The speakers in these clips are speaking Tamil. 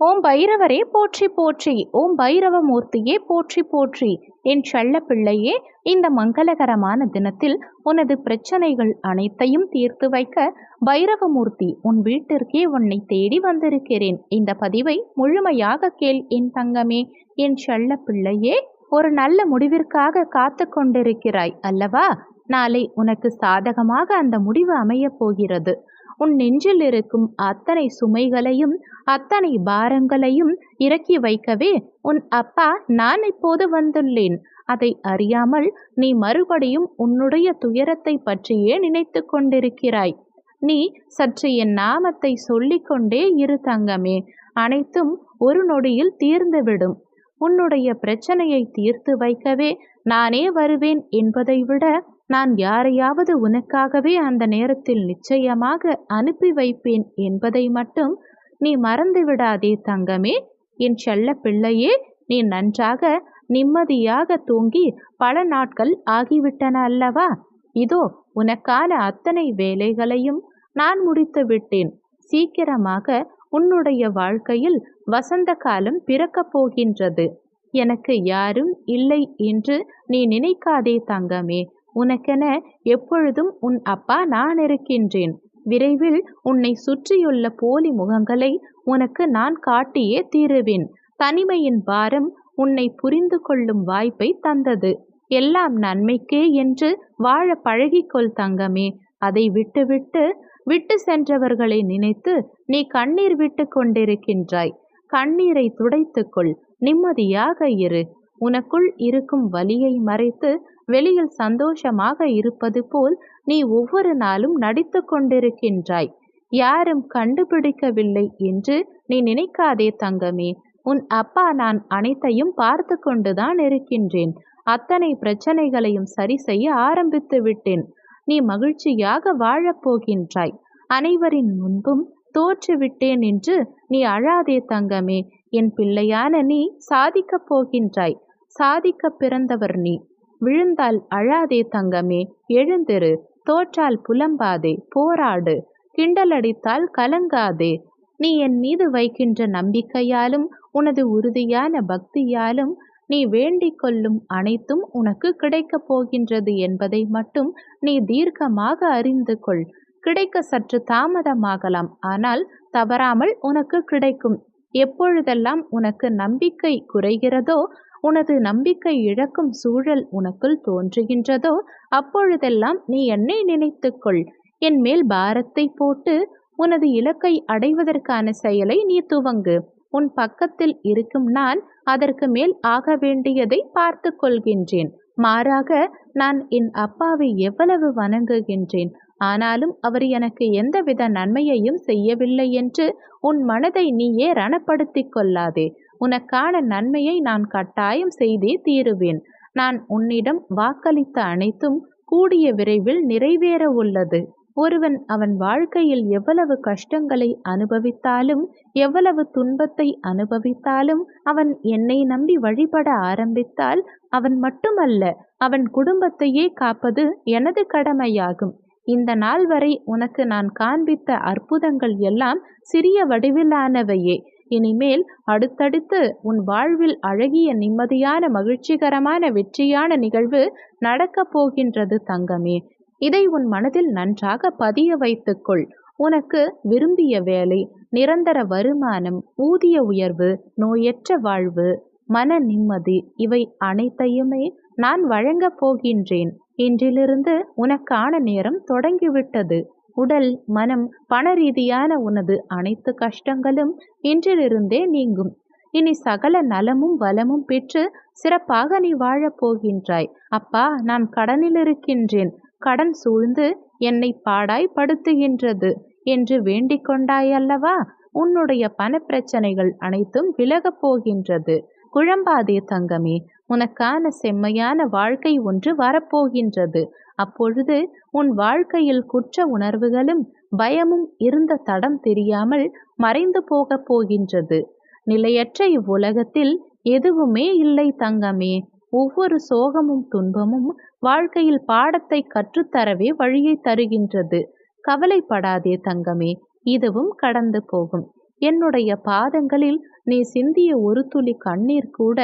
ஓம் பைரவரே போற்றி போற்றி ஓம் பைரவமூர்த்தியே போற்றி போற்றி. என் செல்ல பிள்ளையே இந்த மங்களகரமான தினத்தில் உனது பிரச்சனைகள் அனைத்தையும் தீர்த்து வைக்க பைரவமூர்த்தி உன் வீட்டிற்கே உன்னை தேடி வந்திருக்கிறேன். இந்த பதிவை முழுமையாக கேள் என் தங்கமே. என் செல்ல பிள்ளையே ஒரு நல்ல முடிவிற்காக காத்து கொண்டிருக்கிறாய் அல்லவா? நாளை உனக்கு சாதகமாக அந்த முடிவு அமையப் போகிறது. உன் நெஞ்சில் இருக்கும் அத்தனை சுமைகளையும் அத்தனை பாரங்களையும் இறக்கி வைக்கவே உன் அப்பா நான் இப்போது வந்துள்ளேன். அதை அறியாமல் நீ மறுபடியும் உன்னுடைய துயரத்தை பற்றியே நினைத்து கொண்டிருக்கிறாய். நீ சற்று என் நாமத்தை சொல்லிக்கொண்டே இரு தங்கமே. அனைத்தும் ஒரு நொடியில் தீர்ந்துவிடும். உன்னுடைய பிரச்சனையை தீர்த்து வைக்கவே நானே வருவேன் என்பதை விட நான் யாரையாவது உனக்காகவே அந்த நேரத்தில் நிச்சயமாக அனுப்பி வைப்பேன் என்பதை மட்டும் நீ மறந்து விடாதே தங்கமே. என் செல்ல பிள்ளையே நீ நன்றாக நிம்மதியாக தூங்கி பல நாட்கள் ஆகிவிட்டன அல்லவா? இதோ உனக்கான அத்தனை வேலைகளையும் நான் முடித்து விட்டேன். சீக்கிரமாக உன்னுடைய வாழ்க்கையில் வசந்த காலம் பிறக்கப் போகின்றது. எனக்கு யாரும் இல்லை என்று நீ நினைக்காதே தங்கமே. உனக்கென எப்பொழுதும் உன் அப்பா நான் இருக்கின்றேன் விரைவில் உன்னை சுற்றியுள்ள போலி முகங்களை உனக்கு நான் காட்டியே தீருவேன். தனிமையின் பாரம் உன்னை புரிந்து கொள்ளும் வாய்ப்பை தந்தது. எல்லாம் நன்மைக்கே என்று வாழ பழகிக்கொள் தங்கமே. அதை விட்டுவிட்டு விட்டு சென்றவர்களை நினைத்து நீ கண்ணீர் விட்டு கொண்டிருக்கின்றாய். கண்ணீரை துடைத்துக்கொள் நிம்மதியாக இரு. உனக்குள் இருக்கும் வலியை மறைத்து வெளியில் சந்தோஷமாக இருப்பது போல் நீ ஒவ்வொரு நாளும் நடித்து கொண்டிருக்கின்றாய். யாரும் கண்டுபிடிக்கவில்லை என்று நீ நினைக்காதே தங்கமே. உன் அப்பா நான் அனைத்தையும் பார்த்து கொண்டுதான் இருக்கின்றேன். அத்தனை பிரச்சனைகளையும் சரி செய்ய ஆரம்பித்து விட்டேன். நீ மகிழ்ச்சியாக வாழப் போகின்றாய். அனைவரின் முன்பும் தோற்றுவிட்டேன் என்று நீ அழாதே தங்கமே. என் பிள்ளையான நீ சாதிக்கப் போகின்றாய். சாதிக்க பிறந்தவர் நீ. விழுந்தால் அழாதே தங்கமே எழுந்திரு தோற்றால் புலம்பாதே போராடு கிண்டலடித்தால் கலங்காதே. நீ என் மீது வைக்கின்ற நம்பிக்கையாலும் உனது உறுதியான பக்தியாலும் நீ வேண்டிக் கொள்ளும் அனைத்தும் உனக்கு கிடைக்கப் போகின்றது என்பதை மட்டும் நீ தீர்க்கமாக அறிந்து கொள். கிடைக்க சற்று தாமதமாகலாம் ஆனால் தவறாமல் உனக்கு கிடைக்கும். எப்பொழுதெல்லாம் உனக்கு நம்பிக்கை குறைகிறதோ உனது நம்பிக்கை இழக்கும் சூழல் உனக்குள் தோன்றுகின்றதோ அப்பொழுதெல்லாம் நீ என்னை நினைத்துக்கொள். என் மேல் பாரத்தை போட்டு உனது இலக்கை அடைவதற்கான செயலை நீ துவங்கு. உன் பக்கத்தில் இருக்கும் நான் அதற்கு மேல் ஆக வேண்டியதை பார்த்து கொள்கின்றேன். மாறாக நான் என் அப்பாவை எவ்வளவு வணங்குகின்றேன். ஆனாலும் அவர் எனக்கு எந்தவித நன்மையையும் செய்யவில்லை என்று உன் மனதை நீயே ரணப்படுத்திக் கொள்ளாதே. உனக்கான நன்மையை நான் கட்டாயம் செய்தே தீருவேன். நான் உன்னிடம் வாக்களித்த அனைத்தும் கூடிய விரைவில் நிறைவேற உள்ளது ஒருவன் அவன் வாழ்க்கையில் எவ்வளவு கஷ்டங்களை அனுபவித்தாலும் எவ்வளவு துன்பத்தை அனுபவித்தாலும் அவன் என்னை நம்பி வழிபட ஆரம்பித்தால் அவன் மட்டுமல்ல அவன் குடும்பத்தையே காப்பது எனது கடமையாகும். இந்த நாள் வரை உனக்கு நான் காண்பித்த அற்புதங்கள் எல்லாம் சிறிய வடிவிலானவையே. இனிமேல் அடுத்தடுத்து உன் வாழ்வில் அழகிய நிம்மதியான மகிழ்ச்சிகரமான வெற்றியான நிகழ்வு நடக்கப் போகின்றது தங்கமே. இதை உன் மனதில் நன்றாக பதிய வைத்துக்கொள். உனக்கு விரும்பிய வேலை நிரந்தர வருமானம் ஊதிய உயர்வு நோயற்ற வாழ்வு மன நிம்மதி இவை அனைத்தையுமே நான் வழங்கப் போகின்றேன். இன்றிலிருந்து உனக்கான நேரம் தொடங்கிவிட்டது. உடல் மனம் பண ரீதியான உனது அனைத்து கஷ்டங்களும் இன்றிலிருந்தே நீங்கும். இனி சகல நலமும் வளமும் பெற்று சிறப்பாக நீ வாழப் போகின்றாய். அப்பா நான் கடனில் இருக்கின்றேன். கடன் சூழ்ந்து என்னை பாடாய் படுத்துகின்றது. என்று வேண்டிக் கொண்டாய் அல்லவா? உன்னுடைய பணப்பிரச்சனைகள் அனைத்தும் விலகப் போகின்றது. குழம்பாதே தங்கமே உனக்கான செம்மையான வாழ்க்கை ஒன்று வரப்போகின்றது அப்பொழுது உன் வாழ்க்கையில் குற்ற உணர்வுகளும் பயமும் இருந்த தடம் தெரியாமல் மறைந்து போகப் போகின்றது. நிலையற்ற இவ்வுலகத்தில் எதுவுமே இல்லை தங்கமே. ஒவ்வொரு சோகமும் துன்பமும் வாழ்க்கையில் பாடத்தை கற்றுத்தரவே வழியை தருகின்றது. கவலைப்படாதே தங்கமே இதுவும் கடந்து போகும். என்னுடைய பாதங்களில் நீ சிந்திய ஒரு துளி கண்ணீர் கூட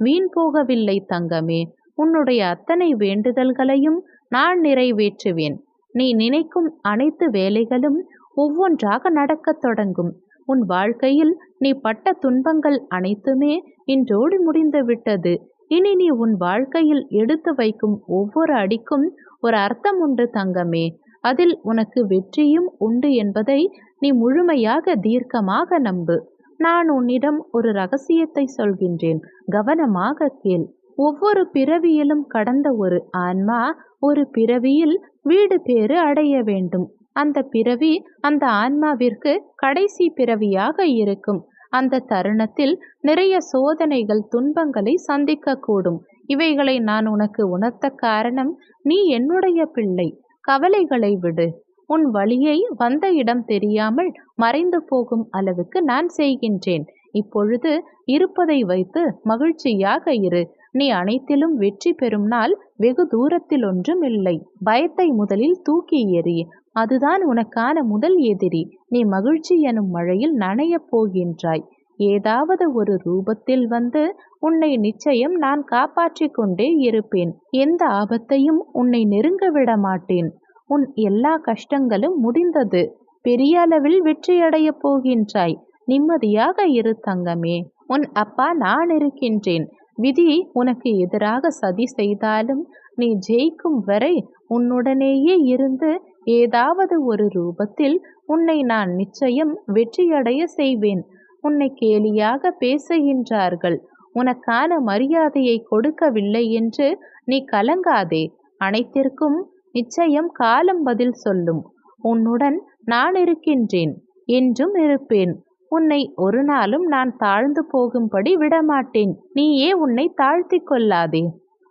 வீண் போகவில்லை தங்கமே. உன்னுடைய அத்தனை வேண்டுதல்களையும் நான் நிறைவேற்றுவேன். நீ நினைக்கும் அனைத்து வேலைகளும் ஒவ்வொன்றாக நடக்கத் தொடங்கும். உன் வாழ்க்கையில் நீ பட்ட துன்பங்கள் அனைத்துமே இன்றோடு முடிந்து விட்டது இனி நீ உன் வாழ்க்கையில் எடுத்து வைக்கும் ஒவ்வொரு அடிக்கும் ஒரு அர்த்தம் உண்டு தங்கமே. அதில் உனக்கு வெற்றியும் உண்டு என்பதை நீ முழுமையாக தீர்க்கமாக நம்பு. நான் உன்னிடம் ஒரு ரகசியத்தை சொல்கின்றேன். கவனமாக கேள். ஒவ்வொரு பிறவியிலும் கடந்த ஒரு ஆன்மா ஒரு பிறவியில் வீடு பேறு அடைய வேண்டும். அந்த பிறவி அந்த ஆன்மாவிற்கு கடைசி பிறவியாக இருக்கும். அந்த தருணத்தில் நிறைய சோதனைகள் துன்பங்களை சந்திக்கக்கூடும். இவைகளை நான் உனக்கு உணர்த்த காரணம் நீ என்னுடைய பிள்ளை. கவலைகளை விடு. உன் வழியை வந்த இடம் தெரியாமல் மறைந்து போகும் அளவுக்கு நான் செய்கின்றேன். இப்பொழுது இருப்பதை வைத்து மகிழ்ச்சியாக இரு. நீ அனைத்திலும் வெற்றி பெறும் நாள் வெகு தூரத்தில் ஒன்றும் இல்லை. பயத்தை முதலில் தூக்கி எறி அதுதான் உனக்கான முதல் எதிரி. நீ மகிழ்ச்சி எனும் மழையில் நனையப் போகின்றாய். ஏதாவது ஒரு ரூபத்தில் வந்து உன்னை நிச்சயம் நான் காப்பாற்றிக் கொண்டே இருப்பேன். எந்த ஆபத்தையும் உன்னை நெருங்க விட மாட்டேன். உன் எல்லா கஷ்டங்களும் முடிந்தது. பெரிய அளவில் வெற்றியடையப் போகின்றாய். நிம்மதியாக இரு தங்கமே. உன் அப்பா நான் இருக்கின்றேன். விதி உனக்கு எதிராக சதி செய்தாலும் நீ ஜெயிக்கும் வரை உன்னுடனேயே இருந்து ஏதாவது ஒரு ரூபத்தில் உன்னை நான் நிச்சயம் வெற்றியடைய செய்வேன். உன்னை கேலியாக பேசுகின்றார்கள். உனக்கான மரியாதையை கொடுக்கவில்லை என்று நீ கலங்காதே. அனைத்திற்கும் நிச்சயம் காலம் பதில் சொல்லும். உன்னுடன் நான் இருக்கின்றேன். என்றும் இருப்பேன். உன்னை ஒரு நாளும் நான் தாழ்ந்து போகும்படி விடமாட்டேன். நீயே உன்னை தாழ்த்தி கொள்ளாதே.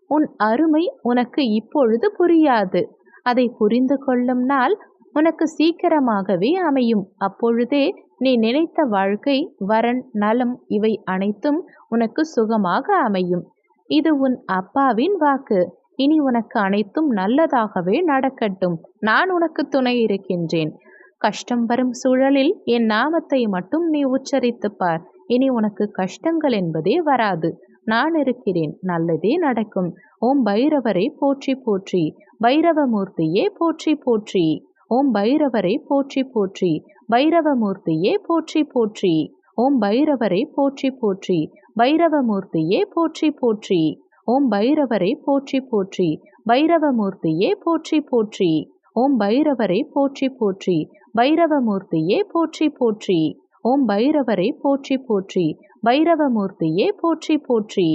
உன் அருமை உனக்கு இப்பொழுது புரியாது. அதை புரிந்து கொள்ளும் நாள் உனக்கு சீக்கிரமாகவே அமையும். அப்பொழுதே நீ நினைத்த வாழ்க்கை வரன் நலம் இவை அனைத்தும் உனக்கு சுகமாக அமையும். இது உன் அப்பாவின் வாக்கு. இனி உனக்கு அனைத்தும் நல்லதாகவே நடக்கட்டும். நான் உனக்கு துணை இருக்கின்றேன். கஷ்டம் வரும் சூழலில் என் நாமத்தை மட்டும் நீ உச்சரித்துப் பார். இனி உனக்கு கஷ்டங்கள் என்பதே வராது. நான் இருக்கிறேன். நல்லதே நடக்கும். ஓம் பைரவரை போற்றி போற்றி. பைரவமூர்த்தியே போற்றி போற்றி. ஓம் பைரவரை போற்றி போற்றி. பைரவமூர்த்தியே போற்றி போற்றி. ஓம் பைரவரை போற்றி போற்றி. பைரவமூர்த்தியே போற்றி போற்றி. ஓம் பைரவரை போற்றி போற்றி. பைரவமூர்த்தியே போற்றி போற்றி. ஓம் பைரவரை போற்றி போற்றி. பைரவமூர்த்தியே போற்றி போற்றி. ஓம் பைரவரை போற்றி போற்றி. பைரவமூர்த்தியே போற்றி போற்றி.